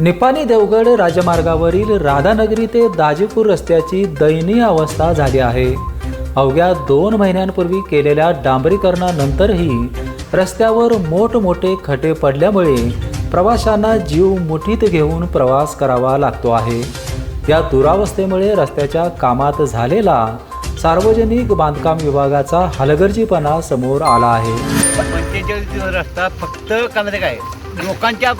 निपाणी देवगड राजमार्गावरील राधानगरी ते दाजीपूर रस्त्याची दयनीय अवस्था झाली आहे. अवघ्या दोन महिन्यांपूर्वी केलेल्या डांबरीकरणानंतरही रस्त्यावर मोठमोठे खटे पडल्यामुळे प्रवाशांना जीव मुठीत घेऊन प्रवास करावा लागतो आहे. या दुरावस्थेमुळे रस्त्याच्या कामात झालेला सार्वजनिक बांधकाम विभागाचा हलगर्जीपणा समोर आला आहे. पंचेचाळीस रस्ता फक्त काय लोकांच्या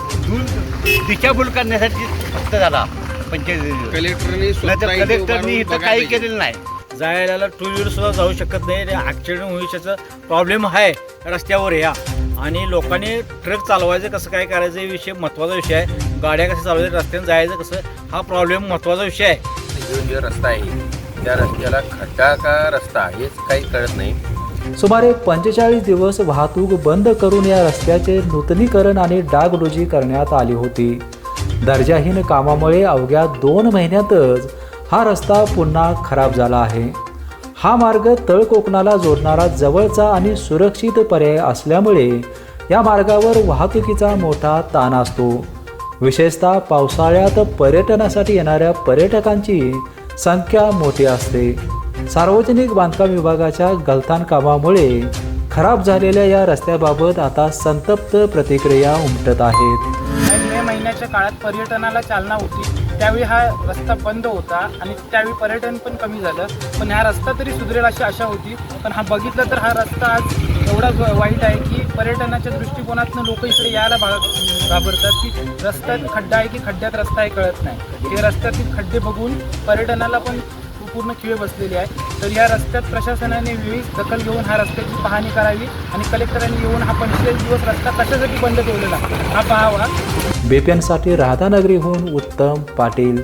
दिशाभूल करण्यासाठी फक्त झाला दिवस कलेक्टरनी स्वतः इथे कलेक्टरनी उभारून इथं बघायला काही पाहिजे. केलेलं नाही. जायला टू व्हीलर सुद्धा जाऊ शकत नाही. ॲक्सिडेंट होण्याचा प्रॉब्लेम आहे. रस्त्यावर या. आणि लोकांनी ट्रक चालवायचं कसं काय करायचं हे विषय महत्त्वाचा विषय आहे. गाड्या कसं चालवायचं रस्त्याने जायचं कसं हा प्रॉब्लेम महत्त्वाचा विषय आहे. जो जो रस्ता आहे त्या रस्त्याला खड्डा का रस्ता हेच काही कळत नाही. सुमारे पंचेचाळीस दिवस वाहतूक बंद करून या रस्त्याचे नूतनीकरण आणि डागडुजी करण्यात आली होती. दर्जाहीन कामामुळे अवघ्या दोन महिन्यातच हा रस्ता पुन्हा खराब झाला आहे. हा मार्ग तळ कोकणाला जोडणारा जवळचा आणि सुरक्षित पर्याय असल्यामुळे या मार्गावर वाहतुकीचा मोठा ताण असतो. विशेषतः पावसाळ्यात पर्यटनासाठी येणाऱ्या पर्यटकांची संख्या मोठी असते. सार्वजनिक बांधकाम विभागाच्या गलथान कामामुळे खराब झालेल्या या रस्त्याबाबत आता संतप्त प्रतिक्रिया उमटत आहेत. आणि मे महिन्याच्या काळात पर्यटनाला चालना होती. त्यावेळी हा रस्ता बंद होता आणि त्यावेळी पर्यटन पण कमी झालं. पण हा रस्ता तरी सुधरेल अशी आशा होती. पण हा बघितलं तर हा रस्ता आज एवढा वाईट आहे की पर्यटनाच्या दृष्टिकोनातून लोक इकडे यायला भाग घाबरतात की रस्त्यात खड्डा आहे की खड्ड्यात रस्ता आहे कळत नाही. हे रस्त्यातील खड्डे बघून पर्यटनाला पण पूर्ण खिळ बसलेली आहे. तर या रस्त्यात प्रशासनाने वेळीच दखल घेऊन हा रस्त्याची पाहणी करावी आणि कलेक्टरांनी येऊन हा पंचेचाळीस दिवस रस्ता कशासाठी बंद ठेवलेला हा पाहावा. बेप्यांसाठी राधानगरीहून उत्तम पाटील